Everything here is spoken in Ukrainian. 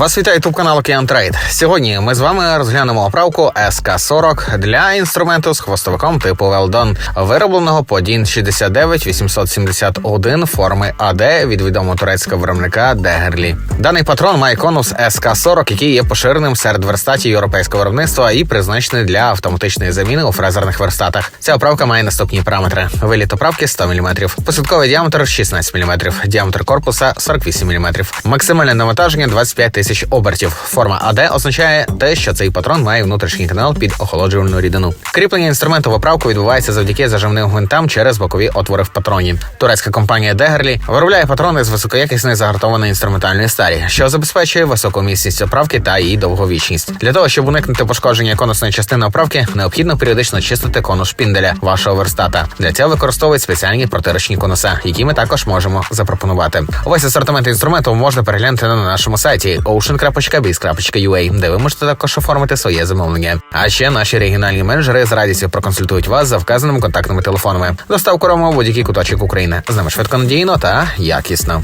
Вас вітає ютуб канал Океан Трейд. Сьогодні ми з вами розглянемо оправку СК-40 для інструменту з хвостовиком типу Велдон, виробленого по DIN 69 871 форми АД від відомого турецького виробника Дегерлі. Даний патрон має конус СК-40, який є поширеним серед верстатів європейського виробництва і призначений для автоматичної заміни у фрезерних верстатах. Ця оправка має наступні параметри: виліт оправки 100 мм, посадковий діаметр 16 мм, діаметр корпуса 48 мм, максимальне навантаження 25 тисяч обертів. Форма АД означає те, що цей патрон має внутрішній канал під охолоджувальну рідину. Кріплення інструменту в оправку відбувається завдяки зажимним гвинтам через бокові отвори в патроні. Турецька компанія Дегерлі виробляє патрони з високоякісної загартованої інструментальної сталі, що забезпечує високу міцність оправки та її довговічність. Для того щоб уникнути пошкодження конусної частини оправки, необхідно періодично чистити конус шпінделя вашого верстата. Для цього використовують спеціальні протирочні конуса, які ми також можемо запропонувати. Увесь асортимент інструменту можна переглянути на нашому сайті ocean.biz.ua, де ви можете також оформити своє замовлення. А ще наші регіональні менеджери з радістю проконсультують вас за вказаними контактними телефонами. Доставку рома в будь-який куточок України. З нами швидко надійно та якісно.